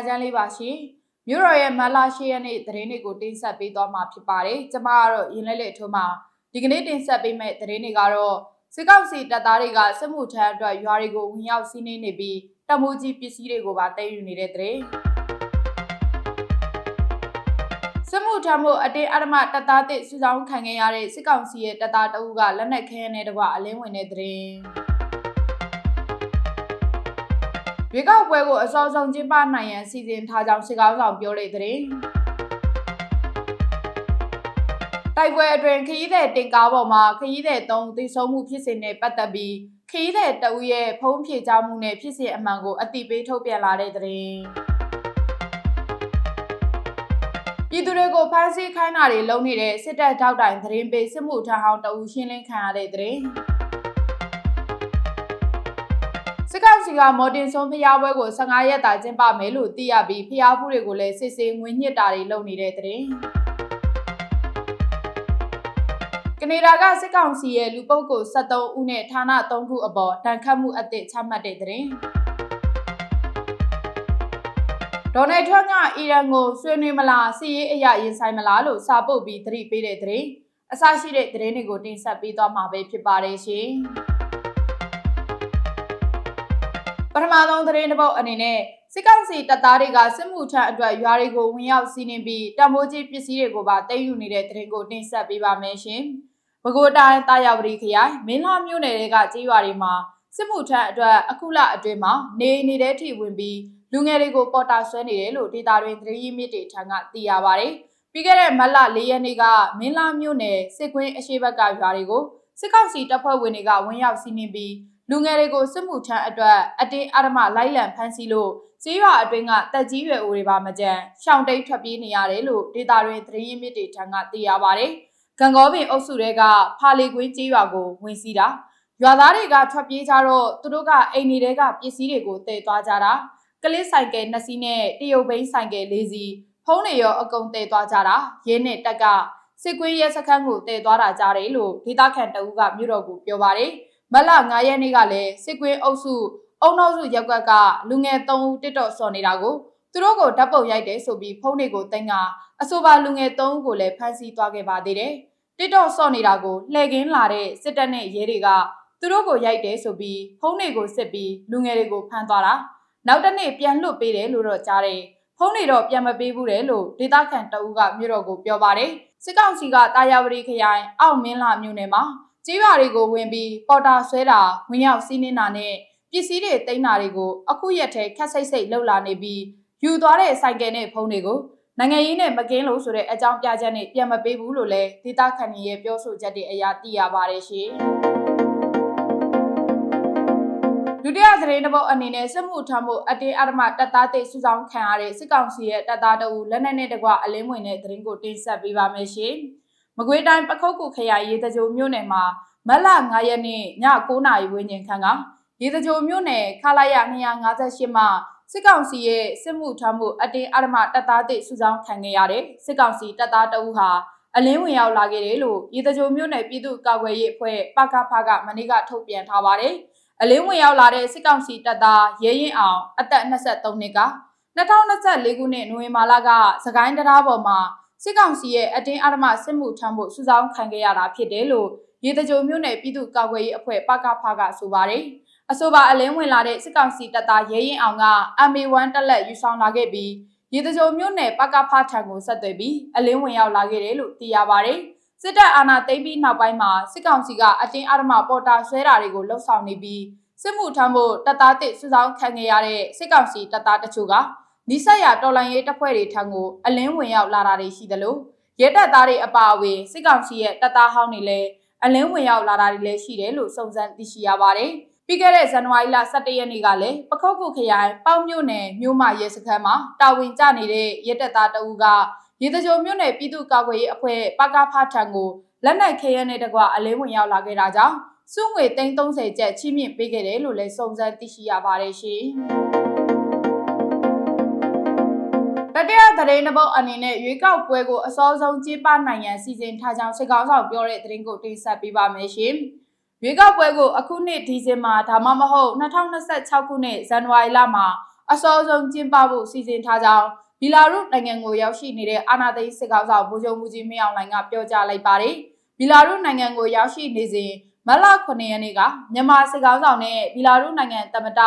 ္ဂလာညချမ်းလေးပါရှင်မြို့တော်ရဲ့မလာရှိရက်နေ့သတင်းတွေကိုတင်ဆက်ပေးသွားမှာဖြစ်ပါတယ်ကျမကတော့ရင်လဲလဲထုံးမှာဒီကနေ့တင်ဆက်ပေးမယ့်သတင်းတွေကတော့စစ်ကောက်စီတပ်သားတွေကစစ်မှုထမ်းအတွက်ရွာတွေကိုဝင်ရောက်စီးနင်းနေပြီးတပ်မိုးကြီးပစ္စည်းတွေကိုပါတည်ယူနေတဲ့သတင်းစစ်မှုထမ်းမှုအတင်းအဓမ္မတပ်သားတစ်စုဆောင်ခံခဲ့ရတဲ့စစ်ကောင်စီရဲ့တပ်သားတအုပ်ကလက်နက်ခဲနဲ့တကွအလင်းဝင်တဲ့သတင်း ရွေးကောက်ပွဲကိုအစောဆုံးကျင်းပနိုင်ရန်စီစဉ်ထားကြောင်းစစ်ကောင်းဆောင်ပြောတဲ့သတင်းတိုက်ပွဲအတွင်ခရီးသည်တင်ကားပေါ်မှာခရီးသည်သုံးသိဆုံးမှုဖြစ်စဉ်နဲ့ပတ်သက်ပြီးခရီးသည်တဦးရဲ့ဖုံးဖြေချမှုနဲ့ဖြစ်စဉ်အမှန်ကိုအတိပေးထုတ်ပြန်လာတဲ့သတင်းပြည်သူတွေကိုဖမ်းဆီးခိုင်းတာတွေလုပ်နေတဲ့စစ်တပ်ထောက်တိုင်သတင်းပေးစစ်မှုထမ်းဟောင်းတဦးရှင်းလင်းခံရတဲ့သတ စစ်ကောင်စီကမော်တင်ဆုံးဖျားပွဲကို15ရက်တာကျင်းပမယ်လို့သိရပြီးဖျားဘူးတွေကိုလည်းစစ်ဆေးငွေညစ်တာတွေလုပ်နေတဲ့သတင်းကနေဒါကစစ်ကောင်စီရဲ့လူပုဂ္ဂိုလ်73ဦးနဲ့ဌာန3ခုအပေါ်တန်ခတ်မှုအသစ်ချမှတ်တဲ့သတင်းဒေါ်နယ်ထရန့်ကအီရန်ကိုဆွေးနွေးမလားစီးရေးအရာရင်ဆိုင်မလားလို့စာပုတ်ပြီးသတိပေးတဲ့သတင်းအစရှိတဲ့သတင်းတွေကိုတင်ဆက်ပေးသွားမှာပဲဖြစ်ပါတယ်ရှင် ထမဆုံးသတင်းတစ်ပုဒ်အနေနဲ့စစ်ကောင်စီတပ်သားတွေကစစ်မှုထမ်းအတွက်ရွာတွေကိုဝင်ရောက်စီးနင်းပြီးတံမိုးကြီးပစ္စည်းတွေကိုပါသိမ်းယူနေတဲ့သတင်းကိုတင်ဆက်ပေးပါမယ်ရှင်။ပဲခူးတိုင်းတာယာဝတီခရိုင်မင်းလာမြို့နယ်တွေကကြေးရွာတွေမှာစစ်မှုထမ်းအတွက်အခုလအတွင်းမှာနေနေတဲ့ထိဝင်ပြီးလူငယ်တွေကိုပေါ်တာဆွဲနေတယ်လို့ဒေတာတွင်သတင်းရင်းမြစ်တွေထံကသိရပါဗျ။ပြီးခဲ့တဲ့မတ်လ၄ရက်နေ့ကမင်းလာမြို့နယ်စစ်ကွင်းအရှိဘက်ကရွာတွေကိုစစ်ကောင်စီတပ်ဖွဲ့ဝင်တွေကဝင်ရောက်စီးနင်းပြီး လူငယ်တွေကိုစစ်မှုထမ်းအတွက်အတင်းအဓမ္မလိုက်လံဖမ်းဆီးလို့ကြေးရွာအတွင်းကတက်ကြီးရွယ်အိုတွေပါမကြမ်းရှောင်တိတ်ထွက်ပြေးနေရတယ်လို့ဒေတာတွင်သတင်းရင်းမြစ်တွေထံကသိရပါဗျ။ဂံကောပင်အုပ်စုတွေကဖာလီကွင်းကြေးရွာကိုဝင်စီးတာရွာသားတွေကထွက်ပြေးကြတော့သူတို့ကအိမ်တွေကပစ္စည်းတွေကိုတည်သွားကြတာကလစ်ဆိုင်ကယ်နှစ်စီးနဲ့တရုတ်ဘိန်းဆိုင်ကယ်လေးစီးဖုံးတွေရောအကုန်တည်သွားကြတာရင်းနဲ့တက်ကစစ်ကွင်းရဲစခန်းကိုတည်သွားတာကြားတယ်လို့ဒေသခံတအူးကမြို့တော်ကိုပြောပါတယ်။ မလ9ရက်နေ့ကလည်းစစ်ကွင်းအုပ်စုအုံနောက်စုရောက်ကကလူငယ်3ဦးတစ်တော့စော်နေတာကိုသူတို့ကိုဓာတ်ပုံရိုက်တယ်ဆိုပြီးဖုန်းတွေကိုတင်ကအဆိုပါလူငယ်3ဦးကိုလည်းဖမ်းဆီးသွားခဲ့ပါသေးတယ်။တစ်တော့စော်နေတာကိုလှည့်ကင်းလာတဲ့စစ်တပ်နဲ့ရဲတွေကသူတို့ကိုရိုက်တယ်ဆိုပြီးဖုန်းတွေကိုစစ်ပြီးလူငယ်တွေကိုဖမ်းသွားတာနောက်တစ်နေ့ပြန်လွတ်ပေးတယ်လို့တော့ကြားတယ်။ဖုန်းတွေတော့ပြန်မပေးဘူးတယ်လို့ဒေသခံတအူးကမြို့တော်ကိုပြောပါတယ်။စစ်ကောင်စီကတာယာဝတီခရိုင်အောက်မင်းလာမြို့နယ်မှာ ကြေးရွာတွေကိုဝင်ပြီးပေါ်တာဆွဲတာဝင်ရောက်စီးနင်းတာနဲ့ပစ္စည်းတွေတိမ်းတာတွေကိုအခုရက်ထဲခက်စိတ်စိတ်လှုပ်လာနေပြီးယူသွားတဲ့ဆိုင်ကယ်နဲ့ဖုန်းတွေကိုနိုင်ငံရေးနဲ့မကင်းလို့ဆိုတဲ့အကြောင်းပြချက်နဲ့ပြန်မပေးဘူးလို့လည်းဒေတာခန်ကြီးရဲ့ပြောဆိုချက်တွေအရသိရပါတယ်ရှင်ဒုတိယသတင်းတစ်ပုဒ်အနေနဲ့စစ်မှုထမ်းမှုအတေးအဓမ္မတပ်သားတိတ်စုဆောင်ခံရတဲ့စစ်ကောင်စီရဲ့တပ်သားတအူလက်နက်နဲ့တကွအလင်းဝင်တဲ့သတင်းကိုတင်ဆက်ပေးပါမယ်ရှင်။ မကွေးတိုင်းပခုတ်ကူခရိုင်ရေတကြိုမြို့နယ်မှာမက်လ9ရက်နေ့ည9နာရီဝန်းကျင်ခန့်ကရေတကြိုမြို့နယ်ခလာရ258မှာစစ်ကောင်စီရဲ့စစ်မှုထမ်းမှုအတင်းအဓမ္မတပ်သားတွေစုဆောင်းခံခဲ့ရတဲ့စစ်ကောင်စီတပ်သားတအုပ်ဟာအလင်းဝင်ရောက်လာခဲ့တယ်လို့ရေတကြိုမြို့နယ်ပြည်သူ့ကာကွယ်ရေးအဖွဲ့ပကဖကမနေ့ကထုတ်ပြန်ထားပါတယ်။အလင်းဝင်ရောက်လာတဲ့စစ်ကောင်စီတပ်သားရဲရင်အောင်အသက်23နှစ်က2024ခုနှစ်နိုဝင်ဘာလကစကိုင်းတရားပေါ်မှာ စစ်ကောင်စီရဲ့အတင်းအဓမ္မစစ်မှုထမ်းဖို့စုဆောင်းခံခဲ့ရတာဖြစ်တယ်လို့ရေတကြိုမြို့နယ်ပြည်သူ့ကာကွယ်ရေးအဖွဲ့ပကဖကဆိုပါတယ်။အဆိုပါအလင်းဝင်လာတဲ့စစ်ကောင်စီတပ်သားရဲရင်အောင်က MA1 တက်လက်ယူဆောင်လာခဲ့ပြီးရေတကြိုမြို့နယ်ပကဖထံကိုဆက်သွယ်ပြီးအလင်းဝင်ရောက်လာခဲ့တယ်လို့သိရပါတယ်။စစ်တပ်အာဏာသိမ်းပြီးနောက်ပိုင်းမှာစစ်ကောင်စီကအတင်းအဓမ္မပေါ်တာဆွဲတာတွေကိုလှုပ်ဆောင်နေပြီးစစ်မှုထမ်းဖို့တပ်သားတစ်စုဆောင်းခံခဲ့ရတဲ့စစ်ကောင်စီတပ်သားတချို့က နီးစပ်ရာတော်လိုင်းရေးတပ်ဖွဲ့တွေထံကိုအလင်းဝင်ရောက်လာတာတွေရှိသလိုရဲတပ်သားတွေအပါအဝင်စစ်ကောင်စီရဲ့တပ်သားဟောင်းတွေလည်းအလင်းဝင်ရောက်လာတာတွေလည်းရှိတယ်လို့စုံစမ်းသိရှိရပါတယ်။ပြီးခဲ့တဲ့ဇန်နဝါရီလ17ရက်နေ့ကလည်းပခုတ်ကူခရိုင်ပေါ့မြို့နယ်မြို့မရဲစခန်းမှာတာဝန်ကျနေတဲ့ရဲတပ်သားတအူးကရေတကြိုမြို့နယ်ပြည်သူ့ကာကွယ်ရေးအဖွဲ့ပကဖထံကိုလက်နက်ခဲယမ်းနဲ့တကွအလင်းဝင်ရောက်လာခဲ့တာကြောင့်စုငွေ330ကျပ်ချီးမြှင့်ပေးခဲ့တယ်လို့လည်းစုံစမ်းသိရှိရပါတယ်ရှင်။ တတိယသတင်းတစ်ပုဒ်အနေနဲ့ရွေးကောက်ပွဲကိုအစောဆုံးကျင်းပနိုင်ရန်စီစဉ်ထားကြောင်းစစ်ကောင်ဆောင်ပြောတဲ့သတင်းကိုတင်ဆက်ပေးပါမယ်ရှင်။ရွေးကောက်ပွဲကိုအခုနှစ်ဒီဇင်ဘာဒါမှမဟုတ်2026ခုနှစ်ဇန်နဝါရီလမှာအစောဆုံးကျင်းပဖို့စီစဉ်ထားကြောင်းဘီလာရုနိုင်ငံကိုရောက်ရှိနေတဲ့အာနာသိန်းစစ်ကောင်ဆောင်ဗိုလ်ချုပ်မှုကြီးမင်းအောင်လှိုင်ကပြောကြားလိုက်ပါတယ်။ဘီလာရုနိုင်ငံကိုရောက်ရှိနေစဉ်မတ်လ9ရက်နေ့ကမြန်မာစစ်ကောင်ဆောင်နဲ့ဘီလာရုနိုင်ငံသမ္မတ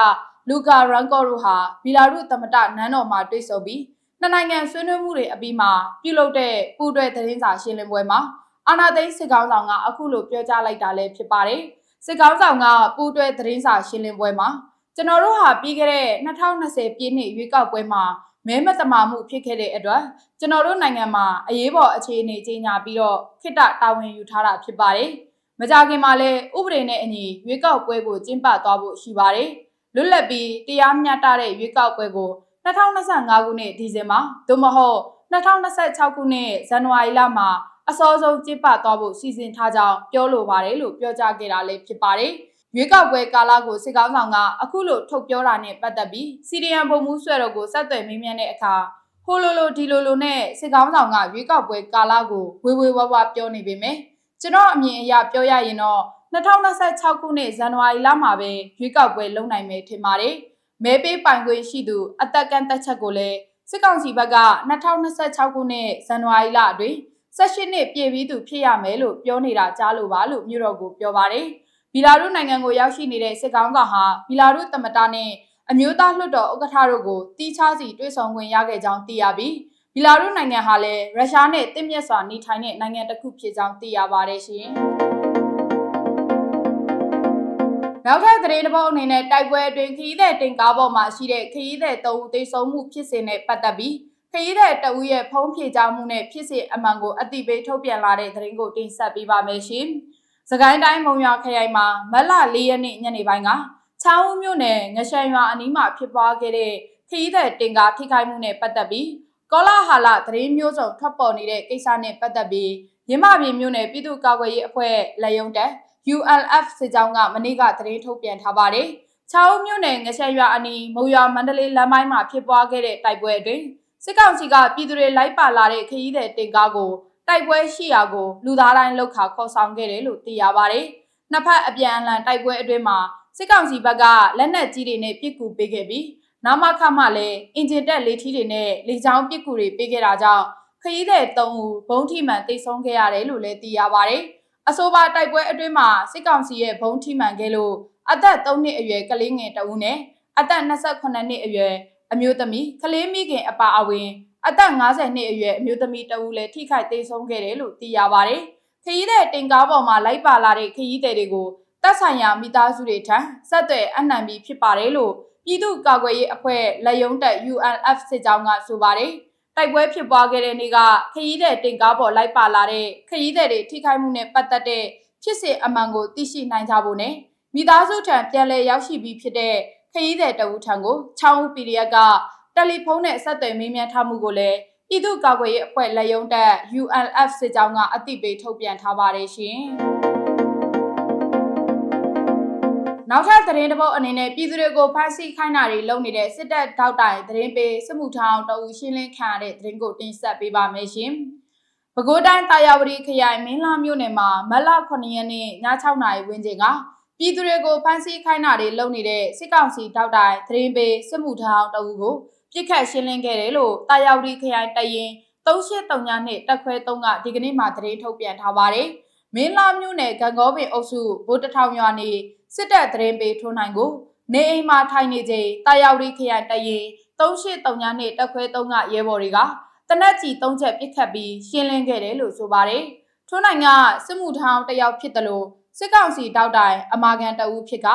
လူကာရန်ကောတို့ဟာဘီလာရုသမ္မတနန်းတော်မှာတွေ့ဆုံပြီး နှစ်နိုင်ငံဆွေးနွေးမှုတွေအပြီးမှာပြုလုပ်တဲ့ပူးတွဲသတင်းစာရှင်းလင်းပွဲမှာအာနာသိန်းစစ်ကောင်ဆောင်ကအခုလိုပြောကြားလိုက်တာလည်းဖြစ်ပါတယ်။စစ်ကောင်ဆောင်ကပူးတွဲသတင်းစာရှင်းလင်းပွဲမှာကျွန်တော်တို့ဟာပြီးခဲ့တဲ့2020ပြည့်နှစ်ရွေးကောက်ပွဲမှာမဲမတမာမှုဖြစ်ခဲ့တဲ့အတွက်ကျွန်တော်တို့နိုင်ငံမှာအရေးပေါ်အခြေအနေကြီးညာပြီးတော့ခိတတာဝန်ယူထားတာဖြစ်ပါတယ်။မကြခင်မှာလည်းဥပဒေနဲ့အညီရွေးကောက်ပွဲကိုကျင်းပသွားဖို့ရှိပါတယ်။လွတ်လပ်ပြီးတရားမျှတတဲ့ရွေးကောက်ပွဲကို 2025ခုနှစ်ဒီဇင်ဘာသို့မဟုတ်2026ခုနှစ်ဇန်နဝါရီလမှာအစောဆုံးကျင်းပသွားဖို့စီစဉ်ထားကြောင်းပြောလိုပါတယ်လို့ပြောကြားခဲ့တာလည်းဖြစ်ပါတယ်။ရွေးကောက်ပွဲကာလကိုစစ်ကောင်းဆောင်ကအခုလိုထုတ်ပြောတာနဲ့ပတ်သက်ပြီးစီရီယန်ဗိုလ်မှူးဆွဲတော်ကိုဆက်သွယ်မေးမြန်းတဲ့အခါဟိုလိုလိုဒီလိုလိုနဲ့စစ်ကောင်းဆောင်ကရွေးကောက်ပွဲကာလကိုဝေဝေဝါဝါပြောနေပေမဲ့ကျွန်တော်အမြင်အရပြောရရင်တော့2026ခုနှစ်ဇန်နဝါရီလမှာပဲရွေးကောက်ပွဲလုပ်နိုင်မယ်ထင်ပါတယ်။ မဲပေးပိုင်ခွင့်ရှိသူအသက်ကန့်သက်ချက်ကိုလည်းစစ်ကောင်စီဘက်က2026ခုနှစ်ဇန်နဝါရီလအတွင်း18နှစ်ပြည့်ပြီးသူဖြစ်ရမယ်လို့ပြောနေတာကြားလို့ပါလို့မြို့တော်ကိုပြောပါတယ်။ဘီလာရုနိုင်ငံကိုရောက်ရှိနေတဲ့စစ်ကောင်ဆောင်ဟာဘီလာရုသမ္မတနဲ့အမျိုးသားလွှတ်တော်ဥက္ကဋ္ဌတို့ကိုတီးခြားစီတွေ့ဆုံခွင့်ရခဲ့ကြောင်းသိရပြီးဘီလာရုနိုင်ငံဟာလည်းရုရှားနဲ့တင့်မြတ်စွာနေထိုင်တဲ့နိုင်ငံတစ်ခုဖြစ်ကြောင်းသိရပါတယ်ရှင်။ နောက်ထပ်သတင်းတစ်ပုဒ်အနေနဲ့တိုက်ပွဲအတွင်းခရီးသည်တင်ကားပေါ်မှာရှိတဲ့ခရီးသည်တအူသိဆုံးမှုဖြစ်စဉ်နဲ့ပတ်သက်ပြီးခရီးသည်တအူရဲ့ဖုံးဖြေချမှုနဲ့ဖြစ်စဉ်အမှန်ကိုအတိပေးထုတ်ပြန်လာတဲ့သတင်းကိုတင်ဆက်ပေးပါမယ်ရှင်။စကိုင်းတိုင်းမုံရွာခရိုင်မှာမတ်လ၄ရက်နေ့ညနေပိုင်းကချောင်းဦးမြို့နယ်ငရှမ်းရွာအနီးမှာဖြစ်ပွားခဲ့တဲ့ခရီးသည်တင်ကားထိခိုက်မှုနဲ့ပတ်သက်ပြီးကောလာဟာလသတင်းမျိုးစုံထွက်ပေါ်နေတဲ့ကိစ္စနဲ့ပတ်သက်ပြီးရင်းမပြည်မြို့နယ်ပြည်သူ့ကာကွယ်ရေးအဖွဲ့လက်ယုံတက် ULF စစ်ကြောင်းကမနေ့ကသတင်းထုတ်ပြန်ထားပါတယ်။ချောင်းမြို့နယ်ငရှက်ရွာအနီးမုံရွာမန္တလေးလမ်းပိုင်းမှာဖြစ်ပွားခဲ့တဲ့တိုက်ပွဲအတွင်းစစ်ကောင်စီကပြည်သူတွေလိုက်ပါလာတဲ့ခရီးသည်တင်ကားကိုတိုက်ပွဲရှိရာကိုလူသားတိုင်းလောက်ခါခေါ်ဆောင်ခဲ့တယ်လို့သိရပါတယ်။နှစ်ဖက်အပြန်အလှန်တိုက်ပွဲအတွင်းမှာစစ်ကောင်စီဘက်ကလက်နက်ကြီးတွေနဲ့ပစ်ကူပေးခဲ့ပြီးနောက်မှခမှလည်းအင်ဂျင်တက်လေထီးတွေနဲ့လေချောင်းပစ်ကူတွေပေးခဲ့တာကြောင့်ခရီးသည်၃ဦးဘုံထိမှန်တိတ်ဆုံးခဲ့ရတယ်လို့လည်းသိရပါတယ်။ အဆိုပါတိုက်ပွဲအတွင်းမှာစစ်ကောင်စီရဲ့ဘုံထိမှန်ခဲ့လို့အသက်3နှစ်အရွယ်ကလေးငယ်တဦးနဲ့အသက်28နှစ်အရွယ်အမျိုးသမီးကလေးမိခင်အပါအဝင်အသက်50နှစ်အရွယ်အမျိုးသမီးတဦးလည်းထိခိုက်သေးဆုံးခဲ့တယ်လို့သိရပါတယ်။ခရီးသည်တင်ကားပေါ်မှာလိုက်ပါလာတဲ့ခရီးသည်တွေကိုတပ်ဆိုင်ရာမိသားစုတွေထံဆက်သွယ်အနှံပြီးဖြစ်ပါတယ်လို့ပြည်သူ့ကာကွယ်ရေးအဖွဲ့လက်ယုံတက် UNF စစ်ကြောင်းကဆိုပါတယ်။ တိုက်ပွဲဖြစ်ပွားခဲ့တဲ့နေ့ကခရီးသည်တင်ကားပေါ်လိုက်ပါလာတဲ့ခရီးသည်တွေထိခိုက်မှုနဲ့ပတ်သက်တဲ့ဖြစ်စဉ်အမှန်ကိုသိရှိနိုင်ကြဖို့နဲ့မိသားစုထံပြန်လည်ရောက်ရှိပြီးဖြစ်တဲ့ခရီးသည်တဦးထံကိုချောင်းဦး PDF ကတယ်လီဖုန်းနဲ့ဆက်သွယ်မေးမြန်းထားမှုကိုလည်းပြည်သူ့ကာကွယ်ရေးအဖွဲ့လက်ယုံတက် UNF စစ်ကြောင်းကအသိပေးထုတ်ပြန်ထားပါတယ်ရှင်။ နောက်ထပ်သတင်းတစ်ပုဒ်အနေနဲ့ပြည်သူတွေကိုဖမ်းဆီးခိုင်းတာတွေလုပ်နေတဲ့စစ်တပ်ထောက်တိုင်သတင်းပေးစစ်မှုထောင်တအူရှင်းလင်းခံရတဲ့သတင်းကိုတင်ဆက်ပေးပါမယ်ရှင်။ပဲခူးတိုင်းတာယာဝတီခရိုင်မင်းလာမြို့နယ်မှာမတ်လ9ရက်နေ့ည6နာရီဝန်းကျင်ကပြည်သူတွေကိုဖမ်းဆီးခိုင်းတာတွေလုပ်နေတဲ့စစ်ကောင်စီထောက်တိုင်သတင်းပေးစစ်မှုထောင်တအူကိုပြစ်ခတ်ရှင်းလင်းခဲ့တယ်လို့တာယာဝတီခရိုင်တရင်3839နှစ်တက်ခွဲ3ကဒီကနေ့မှသတင်းထုတ်ပြန်ထားပါတယ်။ မင်းလာမြို့နယ်ဂံကောပင်အုပ်စုဗိုလ်တထောင်ရွာနေစစ်တပ်သတင်းပေးထိုးနိုင်ကိုနေအိမ်မှာထိုင်နေချိန်တာယာဝတီခရိုင်တရင်3839နှစ်တက်ခွဲ3ကရဲဘော်တွေကတနက်ကြီး3ချက်ပစ်ခတ်ပြီးရှင်းလင်းခဲ့တယ်လို့ဆိုပါတယ်။ထိုးနိုင်ကစစ်မှုထောင်တယောက်ဖြစ်တယ်လို့စစ်ကောင်စီတောက်တိုင်အမာခံတအူးဖြစ်က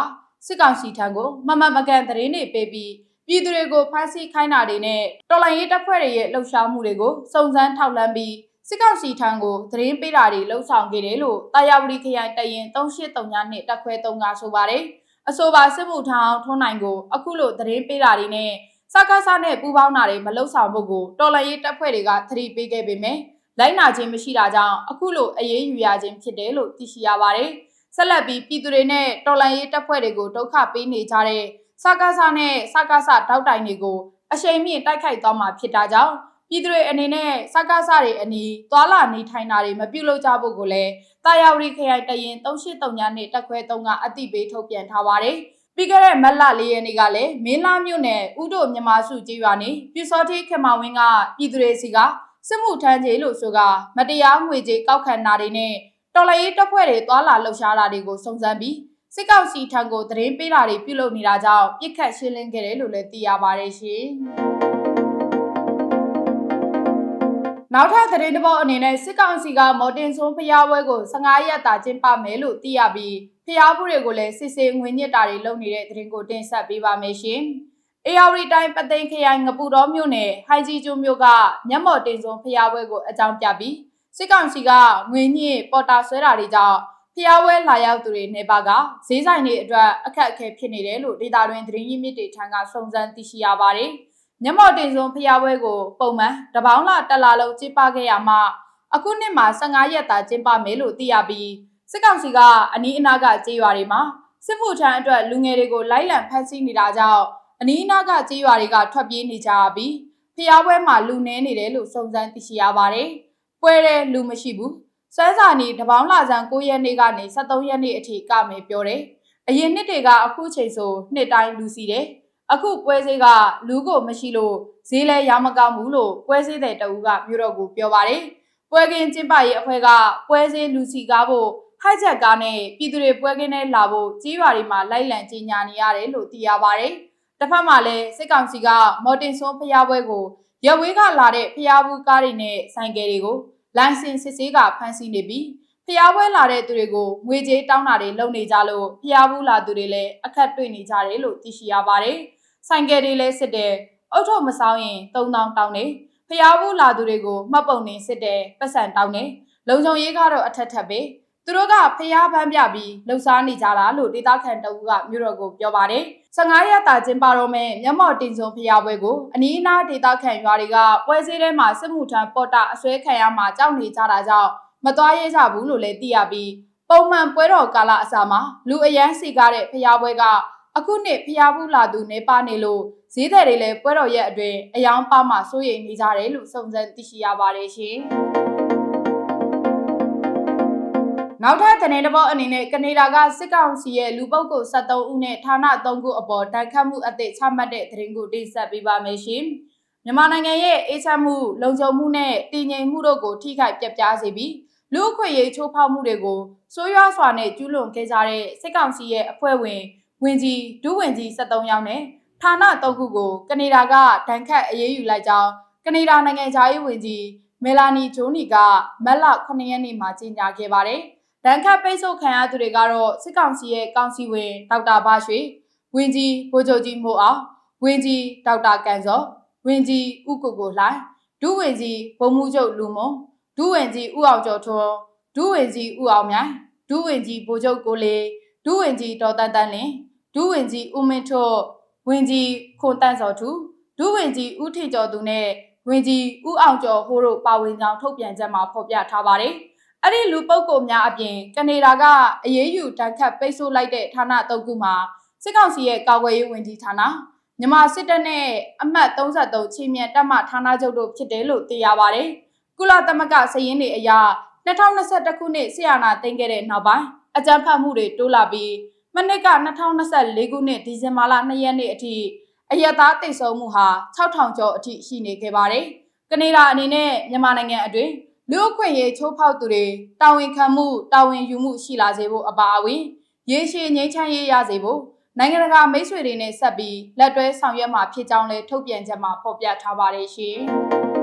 စစ်ကောင်စီထံကိုမမမကန်သတင်းတွေပေးပြီးပြည်သူတွေကိုဖမ်းဆီးခိုင်းတာတွေနဲ့တော်လိုင်းရေးတပ်ဖွဲ့တွေရဲ့လှုပ်ရှားမှုတွေကိုစုံစမ်းထောက်လှမ်းပြီး စစ်ကောင်စီထံကိုသတင်းပေးတာတွေလှုံ့ဆော်ခဲ့တယ်လို့တာယာဝတီခရိုင်တရင်3839နှစ်တက်ခွဲ3ကဆိုပါတယ်အဆိုပါစစ်မှုထောင်ထွန်းနိုင်ကိုအခုလိုသတင်းပေးတာတွေနဲ့စကားစားနဲ့ပူးပေါင်းတာတွေမလှုပ်ဆောင်ဖို့ကိုတော်လိုင်းရေးတပ်ဖွဲ့တွေကသတိပေးခဲ့ပေမဲ့လိုက်နာခြင်းမရှိတာကြောင့်အခုလိုအရေးယူရခြင်းဖြစ်တယ်လို့သိရှိရပါတယ်ဆက်လက်ပြီးပြည်သူတွေနဲ့တော်လိုင်းရေးတပ်ဖွဲ့တွေကိုဒုက္ခပေးနေကြတဲ့စကားစားနဲ့စကားစားတောက်တိုင်တွေကိုအရှိန်မြင့်တိုက်ခိုက်သွားမှာဖြစ်တာကြောင့် ပြည်သူတွေအနေနဲ့စကားစားတွေအနီးသွာလာနေထိုင်တာတွေမပြုလုပ်ကြဖို့ကိုလည်းတာယာဝတီခရိုင်တရင်3839နှစ်တက်ခွဲ3ကအတိပေးထုတ်ပြန်ထားပါတယ်ပြီးခဲ့တဲ့မက်လ၄ရက်နေ့ကလည်းမင်းလာမြို့နယ်ဥဒိုမြန်မာစုကျေးရွာနေပြူစောတိခေမဝင်းကပြည်သူတွေစီကစစ်မှုထမ်းကြေလို့ဆိုကမတရားငွေကြေးကောက်ခံတာတွေနဲ့တော်လှန်ရေးတပ်ဖွဲ့တွေသွာလာလှုပ်ရှားတာတွေကိုစုံစမ်းပြီးစစ်ကောက်စီထံကိုသတင်းပေးတာတွေပြုလုပ်နေတာကြောင့်ပြစ်ခတ်ရှင်းလင်းခဲ့တယ်လို့လည်းသိရပါတယ်ရှင်။ နောက်ထပ်သတင်းတစ်ပုဒ်အနေနဲ့စစ်ကောင်စီကမော်တင်ဆွန်ဖျားပွဲကို15ရက်တာကျင်းပမယ်လို့သိရပြီးဖျားဘူးတွေကိုလည်းစစ်စေးငွေညစ်တာတွေလုပ်နေတဲ့သတင်းကိုတင်ဆက်ပေးပါမယ်ရှင်။ AR တိုင်းပသိမ်ခရိုင်ငပူတော်မြို့နယ်ဟိုင်ဂျီကျိုမြို့ကမျက်မော်တင်ဆွန်ဖျားပွဲကိုအကြောင်းပြပြီးစစ်ကောင်စီကငွေညစ်ပေါ်တာဆွဲတာတွေကြောင့်ဖျားပွဲလာရောက်သူတွေနေပါကဈေးဆိုင်တွေအတွက်အခက်အခဲဖြစ်နေတယ်လို့ဒေတာတွင်သတင်းရင်းမြစ်တွေထံကစုံစမ်းသိရှိရပါတယ်။ မျက်မှော်တင်ဆုံးဖျားပွဲကိုပုံမှန်တပေါင်းလာတက်လာလုံးကျင်းပခဲ့ရမှာအခုနှစ်မှာ15ရက်သာကျင်းပမယ်လို့သိရပြီးစစ်ကောင်စီကအနီးအနားကကြေးရွာတွေမှာစစ်မှုထမ်းအတွက်လူငယ်တွေကိုလိုက်လံဖမ်းဆီးနေတာကြောင့်အနီးအနားကကြေးရွာတွေကထွက်ပြေးနေကြပြီးဖျားပွဲမှာလူနေနေတယ်လို့စုံစမ်းသိရှိရပါတယ်။ပွဲတဲ့လူမရှိဘူးစမ်းစာနီတပေါင်းလာဆန်9ရက်နေ့ကနေ23ရက်နေ့အထိကမယ်ပြောတယ်။အရင်နှစ်တွေကအခုချိန်ဆိုနှစ်တိုင်းလူစီတယ်။ အခုပွဲစည်းကလူကိုမရှိလို့ဈေးလဲရမကောင်းဘူးလို့ပွဲစည်းတဲ့တအူးကမြို့တော်ကိုပြောပါတယ်။ပွဲကင်းကျင်းပရေးအဖွဲ့ကပွဲစည်းလူစီကားဖို့ဟိုက်ချက်ကားနဲ့ပြည်သူတွေပွဲကင်းနဲ့လာဖို့ကြီးရွာတွေမှာလိုက်လံကြီးညာနေရတယ်လို့သိရပါတယ်။တစ်ဖက်မှာလည်းစစ်ကောင်စီကမော်တင်ဆွန်ဖျားပွဲကိုရဝေးကလာတဲ့ဖျားဘူးကားတွေနဲ့ဆိုင်ကယ်တွေကိုလိုင်စင်စစ်ဆေးကဖမ်းဆီးနေပြီးဖျားပွဲလာတဲ့သူတွေကိုငွေကြေးတောင်းတာတွေလုပ်နေကြလို့ဖျားဘူးလာသူတွေလည်းအခက်တွေ့နေကြတယ်လို့သိရှိရပါတယ်။ ဆိုင်ကယ်တွေလည်းစစ်တယ်။အုတ်ထုပ်မဆောင်ရင်3000တောင်းတယ်။ဖျားဘူးလာသူတွေကိုမှတ်ပုံနေစစ်တယ်ပတ်စံတောင်းတယ်။လုံခြုံရေးကတော့အထက်ထပ်ပဲ။သူတို့ကဖျားပန်းပြပြီးလှုပ်ရှားနေကြတာလို့ဒေတာခန်တအူးကမြို့တော်ကိုပြောပါတယ်။15ရက်တာကျင်းပတော့မဲ့မျက်မှော်တင်စုံဖျားပွဲကိုအနီးအနားဒေတာခန်ရွာတွေကပွဲစည်းထဲမှာစစ်မှုထမ်းပေါ်တာအစွဲခံရမှာကြောက်နေကြတာကြောင့်မသွားရဲကြဘူးလို့လည်းသိရပြီးပုံမှန်ပွဲတော်ကာလအစာမှာလူအရန်စီကားတဲ့ဖျားပွဲက အခုနှစ်ဖျားဘူးလာသူနေပါနေလို့ဈေးသည်တွေလည်းပွဲတော်ရက်အတွင်းအယောင်ပါမှစိုးရိမ်နေကြတယ်လို့စုံစမ်းသိရှိရပါတယ်ရှင်။နောက်ထပ်သတင်းတစ်ပုဒ်အနေနဲ့ကနေဒါကစစ်ကောင်စီရဲ့လူပုဂ္ဂိုလ်73ဦးနဲ့ဌာန3ခုအပေါ်တန်ခတ်မှုအသစ်ချမှတ်တဲ့သတင်းကိုတင်ဆက်ပေးပါမယ်ရှင်။မြန်မာနိုင်ငံရဲ့အေးချမ်းမှုလုံခြုံမှုနဲ့တည်ငြိမ်မှုတို့ကိုထိခိုက်ပျက်ပြားစေပြီးလူ့အခွင့်အရေးချိုးဖောက်မှုတွေကိုဆိုးရွားစွာနဲ့ကျူးလွန်ခဲ့ကြတဲ့စစ်ကောင်စီရဲ့အဖွဲ့ဝင် ဝင်ကြီးဒုဝင်ကြီး73ယောက်နဲ့ဌာန3ခုကိုကနေဒါကဒဏ်ခတ်အရေးယူလိုက်ကြောင်းကနေဒါနိုင်ငံသားရေးဝန်ကြီးမယ်လာနီဂျိုနီကမက်လ9ရက်နေ့မှာကြေညာခဲ့ပါတယ်။ဒဏ်ခတ်ပိတ်ဆို့ခံရသူတွေကတော့စစ်ကောင်စီရဲ့ကောင်စီဝင်ဒေါက်တာဘာရွှေဝင်းကြီးဗိုလ်ချုပ်ကြီးမိုးအောင်ဝင်းကြီးဒေါက်တာကန်စောဝင်းကြီးဥကိုကိုလှိုင်ဒုဝင်ကြီးဘုံမှုချုပ်လူမွန်ဒုဝင်ကြီးဥအောင်ကျော်ထွန်းဒုဝင်ကြီးဥအောင်မြိုင်ဒုဝင်ကြီးဗိုလ်ချုပ်ကိုလေဒုဝင်ကြီးဒေါ်တန်တန်လင်း ဒုဝင်ကြီးဦးမင်းထွတ်ဝင်ကြီးခွန်တန့်စောထူဒုဝင်ကြီးဦးထေကျော်သူနဲ့ဝင်ကြီးဦးအောင်ကျော်ဟိုးတို့ပါဝင်ကြောင်းထုတ်ပြန်ချက်မှာဖော်ပြထားပါတယ်။အဲ့ဒီလူပုဂ္ဂိုလ်များအပြင်ကနေဒါကအရေးယူတန်ခတ်ပိတ်ဆို့လိုက်တဲ့ဌာန၃ခုမှာစစ်ကောင်စီရဲ့ကာကွယ်ရေးဝန်ကြီးဌာနမြန်မာစစ်တပ်နဲ့အမှတ်33ချင်းမြတ်တပ်မဌာနချုပ်တို့ဖြစ်တယ်လို့သိရပါတယ်။ကုလသမဂ္ဂစည်ရင်းတွေအရ2021ခုနှစ်ဆီယနာသိမ်းခဲ့တဲ့နောက်ပိုင်းအကြမ်းဖက်မှုတွေတိုးလာပြီး မနစ်က2024ခုနှစ်ဒီဇင်ဘာလ2ရက်နေ့အထိအယက်သားတိတ်ဆုံးမှုဟာ6000ကျော်အထိရှိနေခဲ့ပါတယ်။ကနေဒါအနေနဲ့မြန်မာနိုင်ငံအတွင်းလူအခွင့်ရေးချိုးဖောက်သူတွေတာဝန်ခံမှုတာဝန်ယူမှုရှိလာစေဖို့အပါအဝင်ရေရှည်ငြိမ်းချမ်းရေးရစေဖို့နိုင်ငံတကာမိတ်ဆွေတွေနဲ့ဆက်ပြီးလက်တွဲဆောင်ရွက်မှာဖြစ်ကြောင်းလည်းထုတ်ပြန်ချက်မှာဖော်ပြထားပါတယ်ရှင်။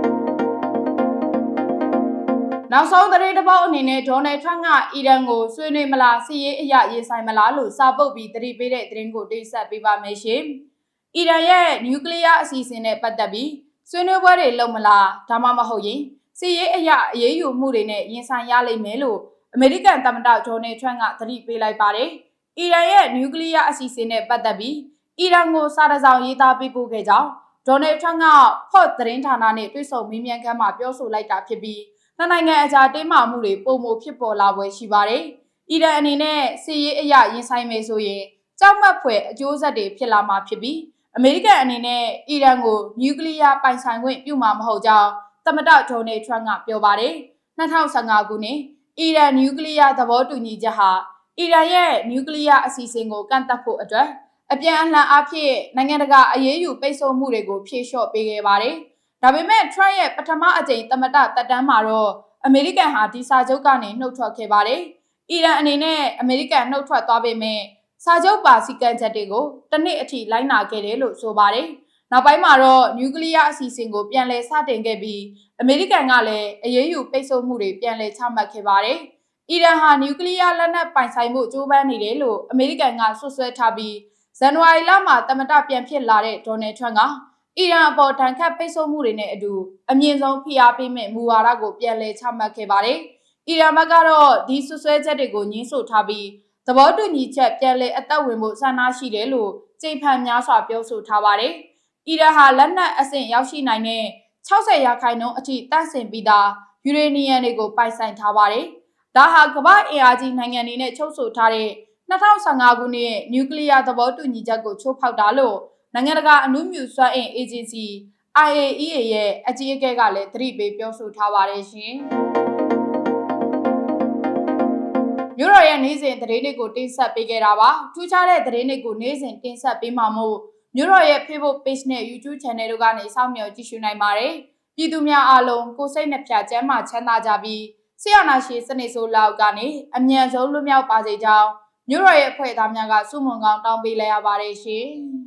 နောက်ဆုံးသတင်းတစ်ပုဒ်အနေနဲ့ဒေါ်နယ်ထရန့်ကအီရန်ကိုဆွေးနွေးမလားစီရေးအရာရေးဆိုင်မလားလို့စာပုတ်ပြီးတတိပေးတဲ့သတင်းကိုတင်ဆက်ပေးပါမယ်ရှင်။အီရန်ရဲ့နျူကလ িয়ার အစီအစဉ်နဲ့ပတ်သက်ပြီးဆွေးနွေးပွဲတွေလုပ်မလားဒါမှမဟုတ်ရင်စီရေးအရာအရေးယူမှုတွေနဲ့ရင်ဆိုင်ရလိမ့်မယ်လို့အမေရိကန်သမ္မတဂျော်နယ်ထရန့်ကသတိပေးလိုက်ပါတယ်။အီရန်ရဲ့နျူကလ িয়ার အစီအစဉ်နဲ့ပတ်သက်ပြီးအီရန်ကိုစာတစောင်ရေးသားပေးပို့ခဲ့ကြောင်းဒေါ်နယ်ထရန့်ကဖော့သတင်းဌာနနဲ့တွေ့ဆုံမေးမြန်းခန်းမှာပြောဆိုလိုက်တာဖြစ်ပြီး နှစ်နိုင်ငံအကြားတင်းမာမှုတွေပုံမဖြစ်ပေါ်လာပွဲရှိပါတယ်။အီရန်အနေနဲ့စီရေးအရာရင်ဆိုင်မယ်ဆိုရင်ကြောက်မက်ဖွယ်အကျိုးဆက်တွေဖြစ်လာမှာဖြစ်ပြီးအမေရိကန်အနေနဲ့အီရန်ကိုနျူကလ িয়ার ပိုင်ဆိုင်ခွင့်ပြုမှာမဟုတ်ကြောင်းသမ္မတဒေါ်နယ်ထရန့်ကပြောပါတယ်2015ခုနှစ်အီရန်နျူကလ িয়ার သဘောတူညီချက်ဟာအီရန်ရဲ့နျူကလ িয়ার အစီအစဉ်ကိုကန့်သတ်ဖို့အတွက် အပြန်အလှန်အားဖြင့်နိုင်ငံတကာအရေးယူပိတ်ဆို့မှုတွေကိုဖြေလျှော့ပေးခဲ့ပါတယ်။ ဒါပေမဲ့ Trump ရဲ့ပထမအကြိမ်သမ္မတတက်တမ်းမှာတော့အမေရိကန်ဟာဒီစာချုပ်ကနေနှုတ်ထွက်ခဲ့ပါတယ်။အီရန်အနေနဲ့အမေရိကန်နှုတ်ထွက်သွားပေမဲ့စာချုပ်ပါစီကံချက်တွေကိုတစ်နှစ်အထိလိုက်နာခဲ့တယ်လို့ဆိုပါတယ်။နောက်ပိုင်းမှာတော့နျူကလ িয়ার အစီအစဉ်ကိုပြန်လည်စတင်ခဲ့ပြီးအမေရိကန်ကလည်းအရေးယူပိတ်ဆို့မှုတွေပြန်လည်ချမှတ်ခဲ့ပါတယ်။အီရန်ဟာနျူကလ িয়ার လက်နက်ပိုင်ဆိုင်မှုကြိုးပမ်းနေတယ်လို့အမေရိကန်ကဆွဆွဲထားပြီးဇန်နဝါရီလမှာတမတပြန်ဖြစ်လာတဲ့ဒေါ်နယ်ထရန့်က အီရန်အပေါ်တန်ခတ်ပိတ်ဆို့မှုတွေနဲ့အတူအမြင့်ဆုံးဖိအားပေးမဲ့မူဝါဒကိုပြန်လည်ချမှတ်ခဲ့ပါတယ်။အီရန်ဘက်ကတော့ဒီဆွဆွဲချက်တွေကိုညှင်းဆို့ထားပြီးသဘောတူညီချက်ပြန်လည်အသက်ဝင်ဖို့ဆန္ဒရှိတယ်လို့ကြိမ်ဖန်များစွာပြောဆိုထားပါတယ်။အီရန်ဟာလက်နက်အဆင့်ရောက်ရှိနိုင်တဲ့60ရာခိုင်နှုန်းအထိတန့်စင်ပြီးသားယူရေနီယံတွေကိုပိုင်ဆိုင်ထားပါတယ်။ဒါဟာကမ္ဘာအင်အားကြီးနိုင်ငံတွေနဲ့ချုပ်ဆိုထားတဲ့2015ခုနှစ်နျူကလ িয়ার သဘောတူညီချက်ကိုချိုးဖောက်တာလို့ နိုင်ငံတကာအမှုမြူစွမ်းအင်အေဂျင်စီ IAEA ရဲ့အကြီးအကဲကလည်းသတိပေးပြောဆိုထားပါတယ်ရှင်။မြို့တော်ရဲ့နေ့စဉ်သတင်းတွေကိုတင်ဆက်ပေးခဲ့တာပါ။ထူးခြားတဲ့သတင်းတွေကိုနေ့စဉ်တင်ဆက်ပေးမှာမို့မြို့တော်ရဲ့ Facebook Page နဲ့ YouTube Channel တို့ကနေစောင့်မျှော်ကြည့်ရှုနိုင်ပါတယ်။ပြည်သူများအားလုံးကိုယ်စိတ်နှပြကျန်းမာချမ်းသာကြပြီးဆရာနာရှိစနစ်ဆိုးလောက်ကနေအမြန်ဆုံးလွတ်မြောက်ပါစေကြောင်းမြို့တော်ရဲ့အဖွဲ့သားများကစုမုံကောင်းတောင်းပေးလိုက်ရပါတယ်ရှင်။